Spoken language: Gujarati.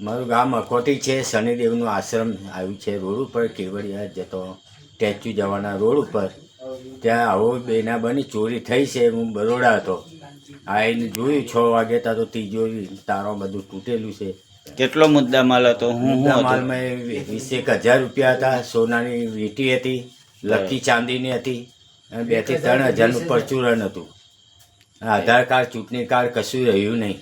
મારું ગામ અકોટી છે. શનિદેવનું આશ્રમ આવ્યું છે. રોડ ઉપર કેવડિયા જતો સ્ટેચ્યુ જવાના રોડ ઉપર. ત્યાં આવો બેના બની ચોરી થઈ છે. હું બરોડા હતો. આવીને જોયું છ વાગે ત્યાં તો તિજોરી તારો બધું તૂટેલું છે. કેટલો મુદ્દા માલ હતો? હું હું માલમાં વીસ એક હજાર રૂપિયા હતા. સોનાની વીંટી હતી લકી ચાંદીની હતી. અને બેથી ત્રણ હજારનું પરચુરણ હતું. આધાર કાર્ડ ચૂંટણી કાર્ડ કશું રહ્યું નહીં.